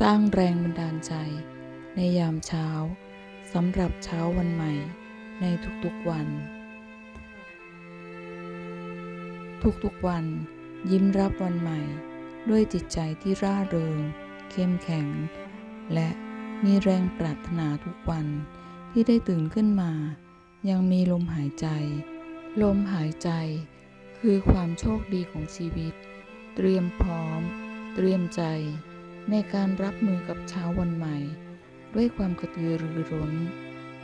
สร้างแรงบันดาลใจ ในยามเช้าสำหรับเช้าวันใหม่ในทุกๆวัน ทุกๆวัน ยิ้มรับวันใหม่ ด้วยจิตใจที่ร่าเริง เข้มแข็ง และมีแรงปรารถนาทุกวันที่ได้ตื่นขึ้นมา ยังมีลมหายใจ ลมหายใจ คือความโชคดีของชีวิต เตรียมพร้อม เตรียมใจ ในการรับมือกับเช้าวันใหม่ ด้วยความกระตือรือร้น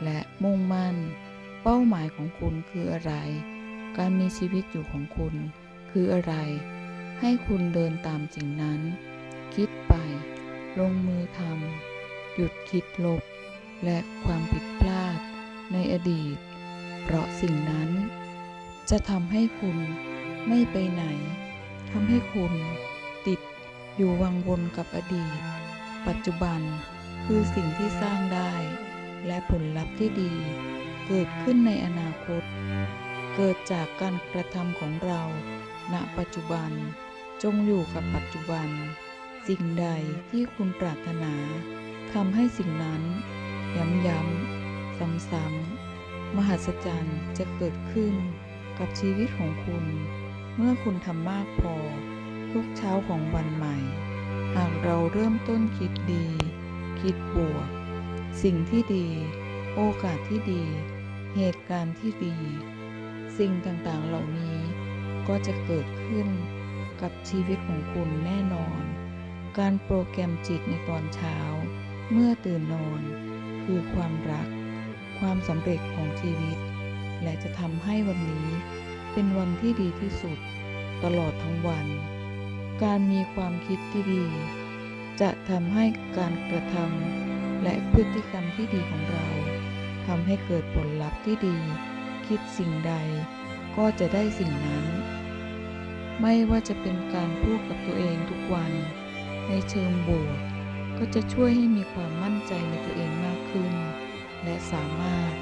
และมุ่งมั่น เป้าหมายของคุณคืออะไร การมีชีวิตอยู่ของคุณ คืออะไร ให้คุณเดินตามสิ่งนั้น คิดไป ลงมือทำหยุดคิดลบ และความผิดพลาด ในอดีต เพราะสิ่งนั้น จะทำให้คุณไม่ไปไหนทำให้คุณติด อยู่วังวนกับอดีต ปัจจุบันคือสิ่งที่สร้างได้ และผลลัพธ์ที่ดี เกิดขึ้นในอนาคต เกิดจากการกระทำของเรา ณ ปัจจุบัน จงอยู่กับปัจจุบัน สิ่งใดที่คุณปรารถนาทำให้สิ่งนั้น ย้ำๆซ้ำๆมหัศจรรย์จะเกิดขึ้นกับชีวิตของคุณ เมื่อคุณทำมากพอ ทุกเช้าของวันใหม่ หากเราเริ่มต้นคิดดี คิดบวก สิ่งที่ดี โอกาสที่ดี เหตุการณ์ที่ดี สิ่งต่างๆเหล่านี้ก็จะเกิดขึ้นกับชีวิตของคุณแน่นอน การโปรแกรมจิตในตอนเช้า เมื่อตื่นนอน คือความรัก ความสำเร็จของชีวิต และจะทำให้วันนี้เป็นวันที่ดีที่สุด ตลอดทั้งวัน การมีความคิดที่ดี จะทำให้การกระทำและพฤติกรรมที่ดีของเราทำให้เกิดผลลัพธ์ที่ดี คิดสิ่งใด ก็จะได้สิ่งนั้น ไม่ว่าจะเป็นการพูดกับตัวเองทุกวัน ในเชิงบวก ก็จะช่วยให้มีความมั่นใจในตัวเองมากขึ้น และสามารถ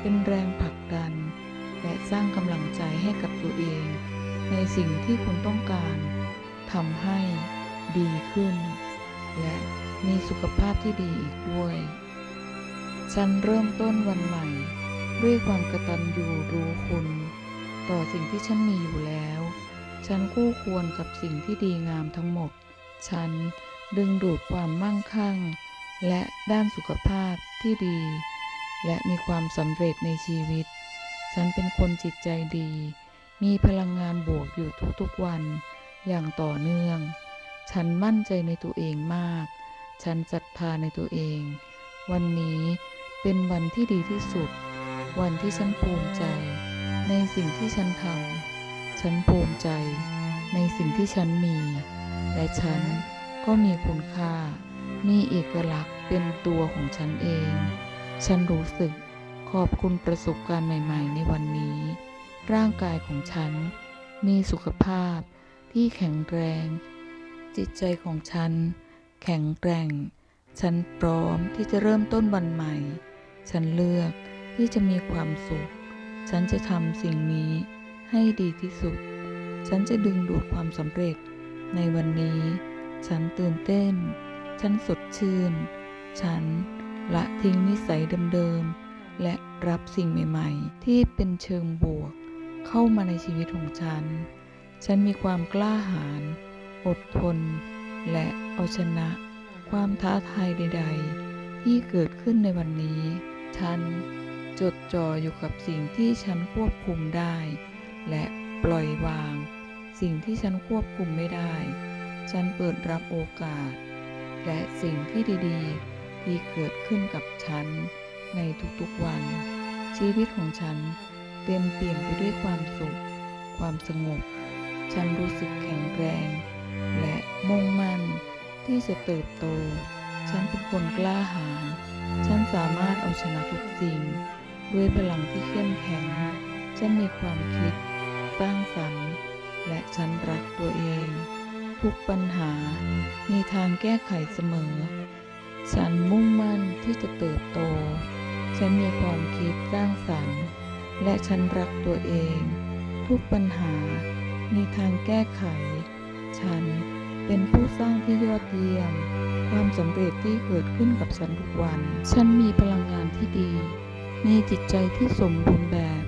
เป็นแรงผลักดัน และสร้างกำลังใจให้กับตัวเอง ในสิ่งที่คุณต้องการ ทำให้ดีขึ้น และมีสุขภาพที่ดีอีกด้วย ฉันเริ่มต้นวันใหม่ ด้วยความกระตัญญูรู้คุณ ต่อสิ่งที่ฉันมีอยู่แล้ว ฉันคู่ควรกับสิ่งที่ดีงามทั้งหมด ฉันดึงดูดความมั่งคั่ง และด้านสุขภาพที่ดี และมีความสำเร็จในชีวิต ฉันเป็นคนจิตใจดี มีพลังงานบวกอยู่ทุกๆวัน อย่างต่อเนื่อง ฉันมั่นใจในตัวเองมาก ฉันศรัทธาในตัวเอง วันนี้เป็นวันที่ดีที่สุด วันที่ฉันภูมิใจ ในสิ่งที่ฉันทำ ฉันภูมิใจ ในสิ่งที่ฉันมี และฉันก็มีคุณค่า มีเอกลักษณ์เป็นตัวของฉันเอง ฉันรู้สึกขอบคุณประสบการณ์ใหม่ ๆ ในวันนี้ ร่างกายของฉันมีสุขภาพ ที่แข็งแรง จิตใจของฉัน แข็งแกร่ง ฉันพร้อมที่จะเริ่มต้นวันใหม่ ฉันเลือกที่จะมีความสุข ฉันจะทำสิ่งนี้ให้ดีที่สุด ฉันจะดึงดูดความสำเร็จ ในวันนี้ ฉันตื่นเต้น ฉันสดชื่น ฉันละทิ้งนิสัยเดิมๆ และรับสิ่งใหม่ ๆ ที่เป็นเชิงบวก เข้ามาในชีวิตของฉัน ฉันมีความกล้าหาญอดทน และเอาชนะ ความท้าทายใด ๆ ที่เกิดขึ้นในวันนี้ ฉันจดจ่ออยู่กับสิ่งที่ฉันควบคุมได้ และปล่อยวาง สิ่งที่ฉันควบคุมไม่ได้ ฉันเปิดรับโอกาส และสิ่งที่ดีๆ ที่เกิดขึ้นกับฉันในทุกๆวัน ชีวิตของฉันเต็มเปี่ยนไปด้วยความสุข ความสงบ ฉันรู้สึกแข็งแรง และมุ่งมั่น ที่จะเติบโต ฉันเป็นคนกล้าหาญ ฉันสามารถเอาชนะทุกสิ่ง ด้วยพลังที่เข้มแข็ง ฉันมีความคิด สร้างสรรค์ และฉันรักตัวเอง ทุกปัญหา มีทางแก้ไขเสมอ ฉันมุ่งมั่นที่จะเติบโต ฉันมีความคิดสร้างสรรค์ และฉันรักตัวเอง ทุกปัญหา มีทางแก้ไข ฉันเป็นผู้สร้างที่ยอดเยี่ยมคความสำเร็จที่เกิดขึ้นกับฉันทุกวัน ฉันมีพลังงานที่ดี มีจิตใจที่สมบูรณ์แบบ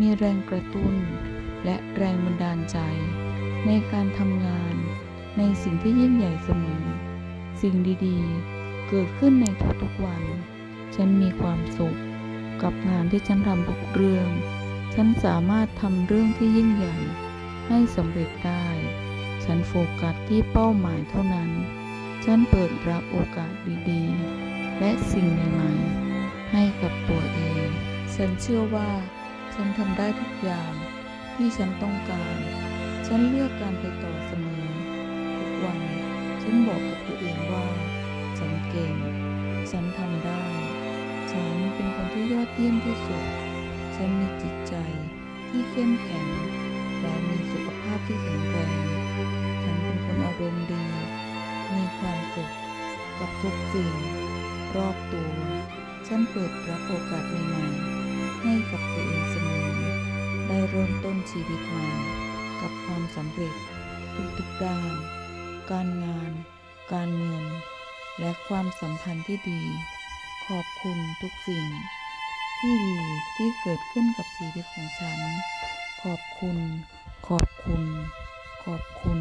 มีแรงกระตุ้น และแรงบันดาลใจ ในการทำงาน ในสิ่งที่ยิ่งใหญ่เสมอ สิ่งดีๆ เกิดขึ้นในทุกๆวัน ฉันมีความสุข กับงานที่ฉันทำทุกเรื่อง ฉันสามารถทำเรื่องที่ยิ่งใหญ่ ให้สำเร็จได้ ฉันโฟกัสที่เป้าหมายเท่านั้น ฉันเปิดรับโอกาสดีๆ และสิ่งใหม่ๆ ให้กับตัวเอง ฉันเชื่อว่า ฉันทำได้ทุกอย่างที่ฉันต้องการ ฉันเลือกการไปต่อเสมอ ทุกวัน ฉันบอกกับตัวเองว่า ฉันเก่ง ฉันทำได้ ฉันเป็นคนที่ยอดเยี่ยมที่สุด ฉันมีจิตใจที่เข้มแข็ง และมีสุขภาพที่แข็งแรง ฉันเป็นคนอารมณ์ดี มีความสุขกับทุกสิ่ง รอบตัว ฉันเปิดรับโอกาสใหม่ๆให้กับตัวเองเสมอ ได้เริ่มต้นชีวิตใหม่ กับความสำเร็จทุกๆด้าน การงาน การเงิน และความสัมพันธ์ที่ดี ขอบคุณทุกสิ่ง ที่ดีที่เกิดขึ้นกับชีวิตของฉัน ขอบคุณ ขอบคุณ ขอบคุณ